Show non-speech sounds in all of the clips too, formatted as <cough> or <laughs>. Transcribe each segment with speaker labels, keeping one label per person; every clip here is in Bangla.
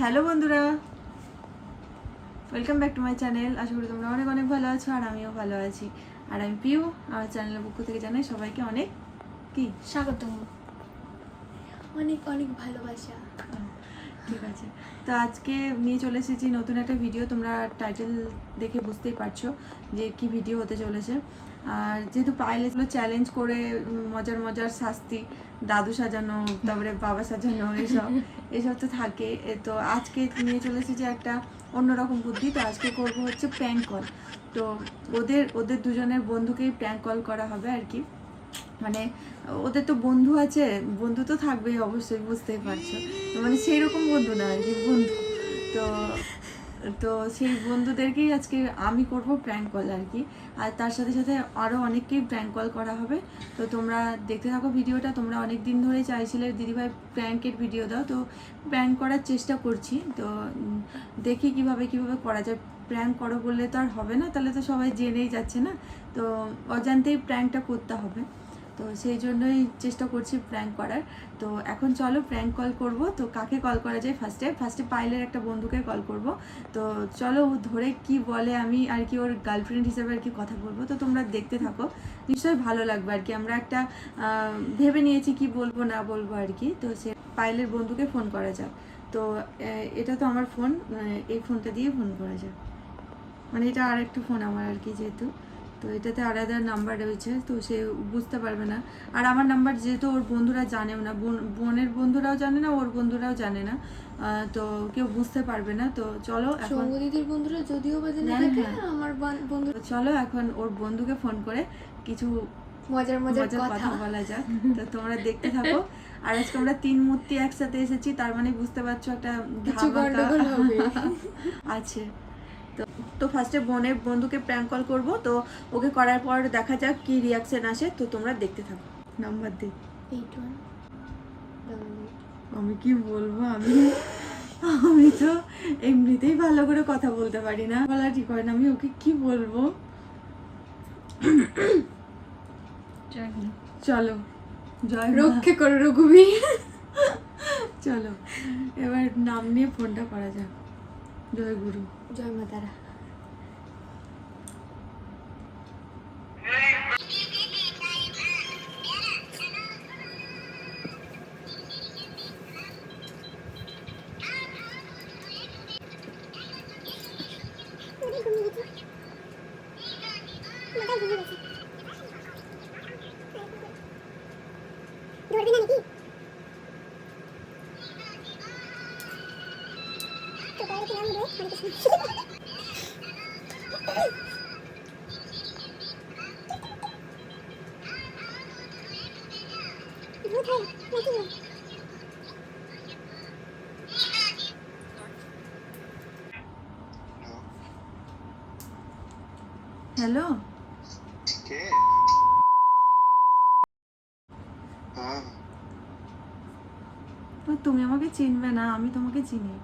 Speaker 1: হ্যালো বন্ধুরা। Welcome back to my channel আশা করি তোমরা অনেক অনেক ভালো আছো আর আমিও ভালো আছি। আর আমি পিউ আমার চ্যানেলের পক্ষ থেকে জানাই সবাইকে অনেক কি?
Speaker 2: স্বাগতম। অনেক অনেক ভালোবাসা।
Speaker 1: ঠিক আছে। তো আজকে নিয়ে চলে এসেছি নতুন একটা ভিডিও তোমরা টাইটেল দেখে বুঝতেই পারছ যে কি ভিডিও হতে চলেছে। আর যেহেতু পাইলে চ্যালেঞ্জ করে মজার মজার শাস্তি, দাদু সাজানো, তারপরে বাবা সাজানো, এসব এসব তো থাকে। তো আজকে নিয়ে চলে যে একটা অন্যরকম বুদ্ধি, তো আজকে করব হচ্ছে প্র্যাঙ্ক কল তো ওদের ওদের দুজনের বন্ধুকেই প্র্যাঙ্ক কল করা হবে আর কি। মানে ওদের তো বন্ধু আছে, বন্ধু তো থাকবেই অবশ্যই, বুঝতেই পারছ। মানে সেই রকম বন্ধু না আর কি, বন্ধু। তো তো সেই বন্ধুদেরকেই আজকে আমি করব প্র্যাঙ্ক কল আর কি। আর তার সাথে সাথে আরও অনেককেই প্র্যাঙ্ক কল করা হবে। তো তোমরা দেখতে থাকো ভিডিওটা, তোমরা অনেক দিন ধরেই চাইছিলে, দিদিভাই প্র্যাঙ্কের ভিডিও দাও। তো প্র্যাঙ্ক করার চেষ্টা করছি। তো দেখি কীভাবে কীভাবে করা যায়। প্র্যাঙ্ক করো বললে তো আর হবে না, তাহলে তো সবাই জেনেই যাচ্ছে না। তো অজান্তেই প্র্যাঙ্কটা করতে হবে। তো সেই জন্যই চেষ্টা করছি প্র্যাঙ্ক করার। তো এখন চলো প্র্যাঙ্ক কল করব। তো কাকে কল করা যায় ফার্স্টে ফার্স্টে পাইলের একটা বন্ধুকে কল করব। তো চলো ও ধরে কি বলে আমি আর কি ওর গার্লফ্রেন্ড হিসেবে আর কি কথা বলব। তো তোমরা দেখতে থাকো। নিশ্চয়ই ভালো লাগবে আর কি। আমরা একটা ভেবে নিয়েছি কি বলব, না বলব আর কি। তো সে পাইলের বন্ধুকে ফোন করা যাক। তো এটা তো আমার ফোন এই ফোনটা দিয়ে ফোন করা যাক। মানে এটা আর একটা ফোন আমার আর কি যেহেতু। তো এটাতে আলাদা নাম্বার রয়েছে তো সে বুঝতে পারবে না। আর আমার নাম্বার যেহেতু ওর বন্ধুরা জানেও না বোন বোনের বন্ধুরাও জানে না ওর বন্ধুরাও জানে না তো কেউ বুঝতে পারবে না তো চলো এখন
Speaker 2: দিদির বন্ধুরা যদিও বা জেনে
Speaker 1: হ্যাঁ,
Speaker 2: থাকে
Speaker 1: হ্যাঁ।
Speaker 2: আমার বান- বন্ধু
Speaker 1: চলো এখন ওর বন্ধুকে ফোন করে কিছু
Speaker 2: মজার মজার কথা।
Speaker 1: বলা যাক। তো তোমরা দেখতে থাকো। আর আজকে আমরা তিন মূর্তি একসাথে এসেছি তার মানে বুঝতে পারছ একটা <laughs> আছে। তো তো ফার্স্টে বোনের বন্ধুকে প্র্যাঙ্ক কল করব তো ওকে করার পর দেখা যাক কি রিয়াকশন আসে তো তোমরা দেখতে থাকো। নাম্বার দে। আমি কি বলব আমি আমি তো এমনিতেই ভালো করে কথা বলতে পারি না। বলা ঠিক হয় না আমি ওকে কি বলব? চলো। জয়।
Speaker 2: রক্ষে করো রঘুবীর।
Speaker 1: চলো। এবার নাম নিয়ে ফোনটা করা যাক। জয় গুরু
Speaker 2: জয় মা তারা
Speaker 3: ধরবি না নাকি
Speaker 1: হ্যালো
Speaker 4: কে? হ্যাঁ।
Speaker 1: তুমি আমাকে চিনবে না আমি তোমাকে চিনি।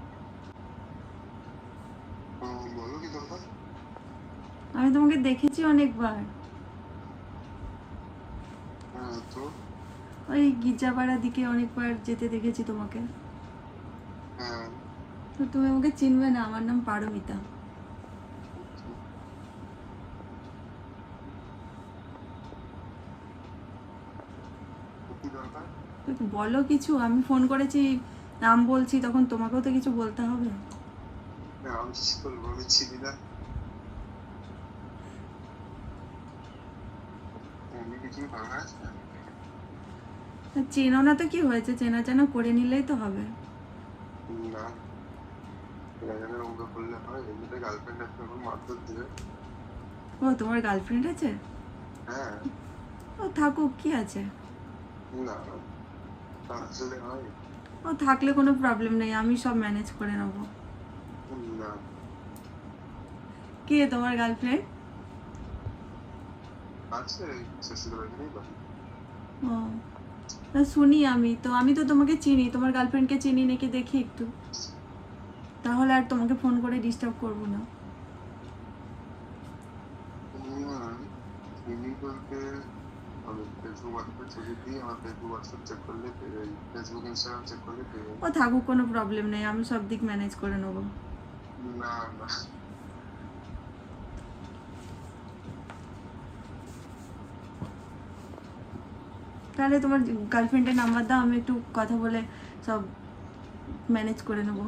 Speaker 1: তোমাকে দেখেছি অনেকবার।
Speaker 4: হ্যাঁ
Speaker 1: ওই গির্জাপাড়ার দিকে অনেকবার যেতে দেখেছি তোমাকে।
Speaker 4: হ্যাঁ।
Speaker 1: তো তুমি আমাকে চিনবে না আমার নাম পারমিতা। বলো কিছু আমি ফোন করেছি নাম বলছি তখন তোমাকেও তো কিছু বলতে হবে।
Speaker 4: না আমি কি বলব আমি চিনি না এমনি কিছু ভাঙা আছে না
Speaker 1: তা চেনো না তো কি হয়েছে? চেনা চেনা করে নিলেই তো হবে।
Speaker 4: না।
Speaker 1: ও তোমার গার্লফ্রেন্ড আছে?
Speaker 4: হ্যাঁ।
Speaker 1: ও থাকুক কি আছে?
Speaker 4: না
Speaker 1: ও থাকলে কোনো প্রবলেম নেই আমি সব ম্যানেজ করে নেব।
Speaker 4: না।
Speaker 1: কে তোমার গার্লফ্রেন্ড
Speaker 4: আছে শ্বশুর বাড়ি বাড়ি
Speaker 1: ও। তা শুনি আমি তো আমি তো তোমাকে চিনি তোমার গার্লফ্রেন্ডকে চিনি নাকি দেখি একটু। তাহলে আর তোমাকে ফোন করে ডিস্টার্ব করব না।
Speaker 4: চিনি বলতে
Speaker 1: ও থাকুক কোনো প্রবলেম নেই আমি সব দিক ম্যানেজ করে নেব।
Speaker 4: না না।
Speaker 1: তাহলে তোমার গার্লফ্রেন্ডের নাম্বার দাও আমি একটু কথা বলে সব ম্যানেজ করে নেব।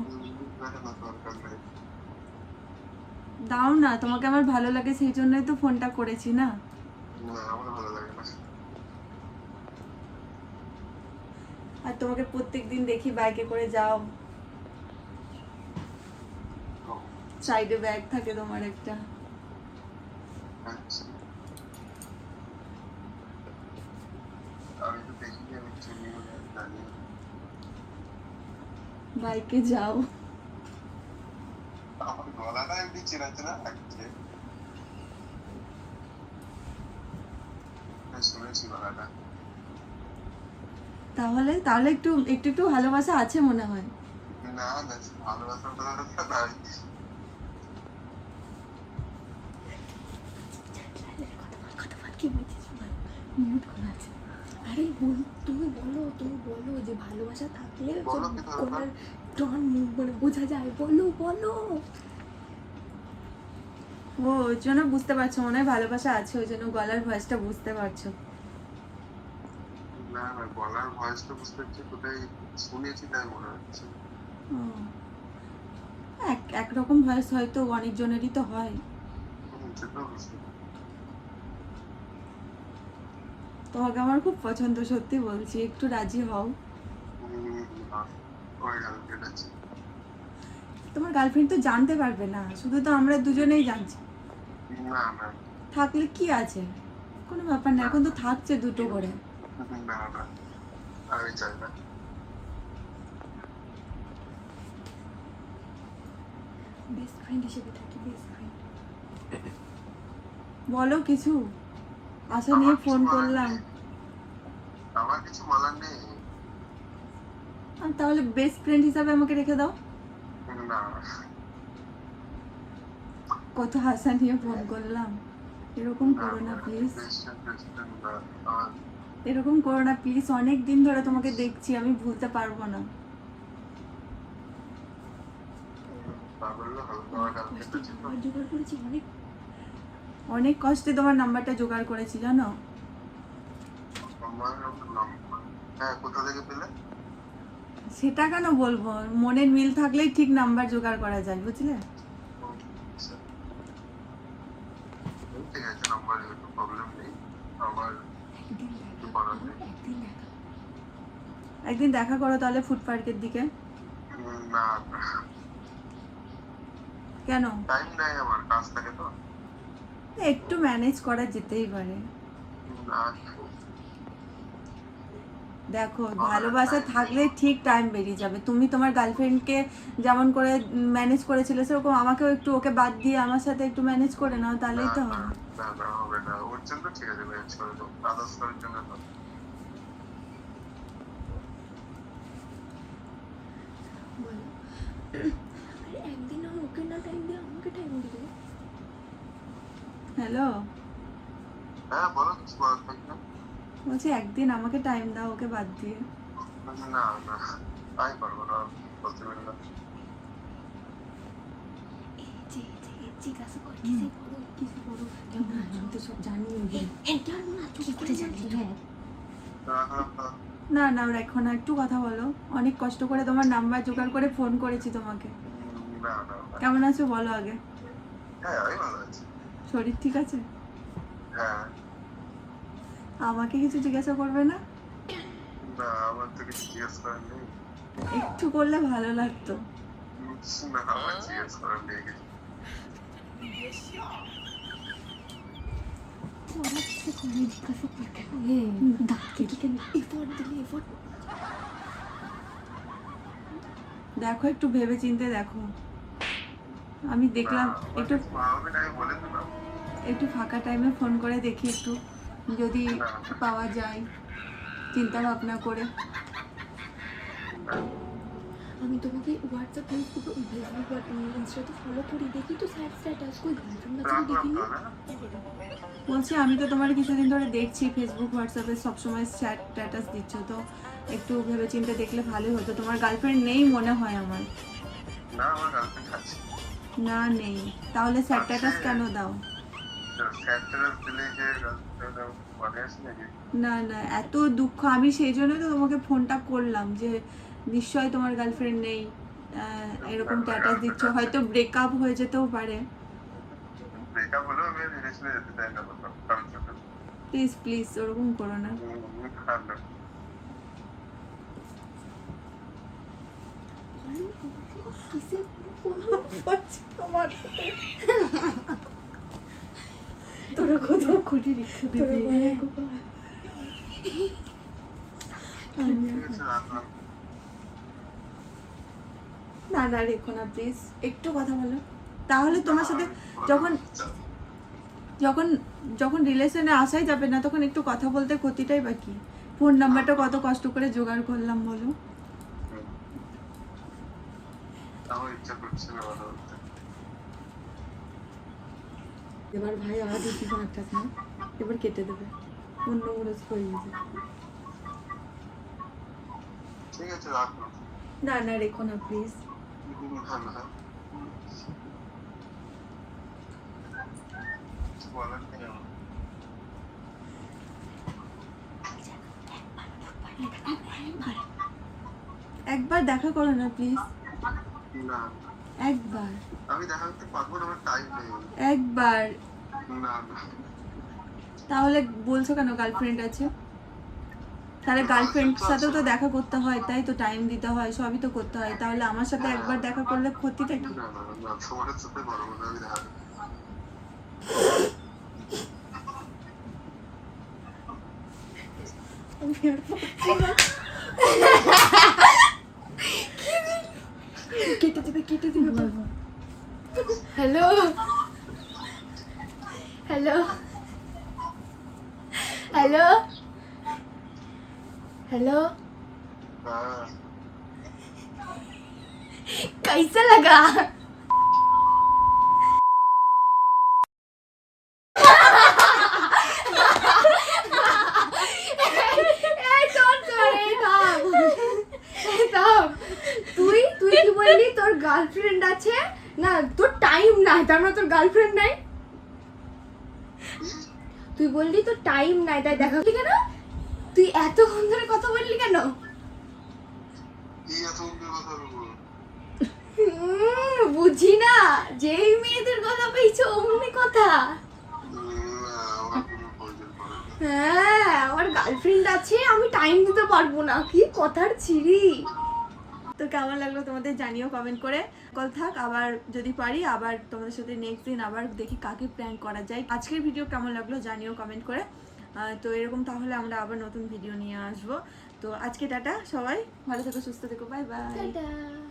Speaker 1: দাও না তোমাকে আমার ভালো লাগে সেই জন্যই তো ফোনটা করেছি না। আর তোমাকে প্রত্যেক দিন দেখি বাইকে করে যাও। সাইডে ব্যাগ থাকে তোমার একটা।
Speaker 4: আচ্ছা আমি তো দেখিনি আমি চিনি না, জানি না।
Speaker 1: বাইকে যাও।
Speaker 4: গলাটা এমনি চেনা চেনা লাগছে। হ্যাঁ, শুনেছি গলাটা।
Speaker 1: তাহলে তাহলে একটু একটু একটু ভালোবাসা আছে মনে হয়।
Speaker 4: না না নাই।
Speaker 2: মিউট করা আছে। আরে বল তুমি বলো তুমি বলো যে ভালোবাসা থাকলে? কোনার টন মানে বোঝা যায়। বলো বলো।
Speaker 1: ও ওই জন্য বুঝতে পারছ মনে হয় ভালোবাসা আছে ওই জন্য গলার ভয়েসটা বুঝতে পারছ।
Speaker 4: না না গলার ভয়েসটা বুঝতে পারছি কোথায় শুনেছি তাই মনে হচ্ছে।
Speaker 1: এক একরকম ভয়েস হয়তো অনেকজনেরই তো হয়।
Speaker 4: বুঝতে পারছি।
Speaker 1: তোমাকে আমার খুব পছন্দ, সত্যি বলছি। একটু রাজি হও। তোমার গার্লফ্রেন্ড তো জানতে পারবে না, শুধু তো আমরা দুজনেই জানছি। থাকলে কি আছে? কোনো ব্যাপার না, এখন তো থাকছে দুটো করে। বলো কিছু? আশা নিয়ে ফোন করলাম।
Speaker 4: আমার কিছু বলার নেই।
Speaker 1: তাহলে বেস্ট ফ্রেন্ড হিসাবে আমাকে রেখে দাও।
Speaker 4: না।
Speaker 1: কত আশা নিয়ে ফোন করলাম। এরকম করো না প্লিজ এরকম করো না প্লিজ অনেক দিন ধরে তোমাকে দেখছি আমি ভুলতে পারব না।
Speaker 2: জোগাড় করেছি অনেক
Speaker 1: অনেক কষ্টে তোমার নাম্বারটা জোগাড় করেছি জানো?
Speaker 4: হ্যাঁ
Speaker 1: সেটা কেন বলব? মনের মিল থাকলেই ঠিক নাম্বার জোগাড় করা যায় বুঝলে?
Speaker 4: আচ্ছা।
Speaker 2: একদিন দেখা
Speaker 1: করো তাহলে ফুড পার্কের দিকে কেন?
Speaker 4: টাইম নাই আমার কাজ থাকে তো।
Speaker 1: একটু ম্যানেজ করা যেতেই পারে। দেখো, ভালোবাসা থাকলে ঠিক টাইম বেরিয়ে যাবে। তুমি তোমার গার্লফ্রেন্ডকে যেমন করে ম্যানেজ করেছিলে, সেরকম আমাকেও একটু ওকে বাদ দিয়ে আমার সাথে একটু ম্যানেজ করে নাও, তাহলেই তো হবে।
Speaker 2: ওকে না টাইম দিয়ে আমাকে টাইম দিবে
Speaker 1: হ্যালো?
Speaker 4: হ্যাঁ বলো কিছু
Speaker 1: বলছি একদিন আমাকে টাইম দাও ওকে বাদ দিয়ে।
Speaker 4: না না আমি পারব না বলতে পারি না।
Speaker 2: জিজ্ঞাসা কেমন আছো
Speaker 1: তো সব জানি
Speaker 2: হ্যাঁ কেমন আছো কি করে জানি হ্যাঁ।
Speaker 4: রাখলাম
Speaker 1: না না। রেখো না একটু কথা বলো। অনেক কষ্ট করে তোমার নাম্বার জোগাড় করে ফোন করেছি তোমাকে। কেমন আছো বলো আগে।
Speaker 4: হ্যাঁ আমি ভালো আছি।
Speaker 1: শরীর ঠিক আছে?
Speaker 4: হ্যাঁ।
Speaker 1: আমাকে কিছু জিজ্ঞাসা করবে না?
Speaker 4: না আমার তো কিছু জিজ্ঞেস করার নেই।
Speaker 1: একটু করলে ভালো লাগতো।
Speaker 4: না আমার জিজ্ঞেস করার নেই।
Speaker 1: দেখো একটু ভেবে চিনতে দেখো। আমি দেখলাম একটু
Speaker 4: কিছু হবে না, আমি বলে দিলাম
Speaker 1: একটু ফাঁকা টাইমে ফোন করে দেখি একটু যদি পাওয়া যায়। চিন্তা ভাবনা করে।
Speaker 2: আমি তোমাকে হোয়াটসঅ্যাপ ফেসবুক ফেসবুক ইনস্টাতে ফলো করি দেখি তো স্যার স্ট্যাটাস কই গার্লফ্রেন্ড আছে দেখিনি।
Speaker 1: বলছি আমি তো তোমার কিছুদিন ধরে দেখছি ফেসবুক হোয়াটসঅ্যাপে সবসময় চ্যাট স্ট্যাটাস দিচ্ছ তো একটু ভেবে চিন্তে দেখলে ভালোই হতো। তোমার গার্লফ্রেন্ড নেই মনে হয় আমার?
Speaker 4: না আমার গার্লফ্রেন্ড আছে।
Speaker 1: না নেই। তাহলে স্ট্যাটাস কেন দাও? না না এত দুঃখ। আমি সেই জন্য তো তোমাকে ফোনটা করলাম যে নিশ্চয় তোমার গার্লফ্রেন্ড নেই এরকম স্ট্যাটাস দিচ্ছ। হয়তো ব্রেকআপ হয়ে যেতেও পারে।
Speaker 4: ব্রেকআপ হলেও আমি রিলেশনে যেতে চাই না
Speaker 1: প্লিজ প্লিজ ওরকম করো না।
Speaker 4: না
Speaker 1: না, রেখো না প্লিজ একটু কথা বলো। তাহলে তোমার সাথে যখন যখন যখন রিলেশনে আসাই যাবে না, তখন একটু কথা বলতে ক্ষতিটাই বাকি ফোন নাম্বারটা কত কষ্ট করে জোগাড় করলাম, বলো।
Speaker 4: ইচ্ছা
Speaker 1: এবার ভাই আবার দিচ্ছি একটা না এবার কেটে দেবে। অন্য মুরজ হয়ে
Speaker 4: ঠিক আছে
Speaker 1: না না রেখো না প্লিজ। একবার দেখা করো না প্লিজ
Speaker 4: না।
Speaker 1: একবার।
Speaker 4: আমি দেখা করতে পারব না আমার টাইম নেই।
Speaker 1: একবার।
Speaker 4: না
Speaker 1: তাহলে বলছো কেন গার্লফ্রেন্ড আছে? তাহলে গার্লফ্রেন্ড সাথেও তো দেখা করতে হয় তাই তো টাইম দিতে হয় সবই তো করতে হয়। তাহলে আমার সাথে একবার দেখা করলে ক্ষতিটা কি?
Speaker 4: আমি <laughs> দেখা করতে।
Speaker 2: আমি আর পারছি না। কেটে দেবে কেটে দেবে বাবা হ্যালো হ্যালো হ্যালো हेलो
Speaker 4: হ্যাঁ
Speaker 2: कैसा लगा গার্লফ্রেন্ড আছে? না, তোর টাইম নাই, তার মানে তোর গার্লফ্রেন্ড নাই? তুই বললি তোর টাইম নাই, তাই দেখা কেন? তুই এতক্ষণ ধরে কথা বললি কেন? বুঝি না, যেই মেয়েদের কথা পেয়েছ, অমনি কথা। হ্যাঁ আমার গার্লফ্রেন্ড আছে, আমি টাইম দিতে পারব না, কি কথার ছিরি?
Speaker 1: তো কেমন লাগল তোমাদের জানিও কমেন্ট করে। কল থাক, আবার যদি পারি, আবার তোমাদের সাথে নেক্সট দিন আবার দেখি কাকে প্র্যাঙ্ক করা যায়। আজকের ভিডিও কেমন লাগল জানিও কমেন্ট করে। তো এরকম তাহলে আমরা আবার নতুন ভিডিও নিয়ে আসব। তো আজকে টাটা সবাই, ভালো থেকো, সুস্থ থেকো বাই বাই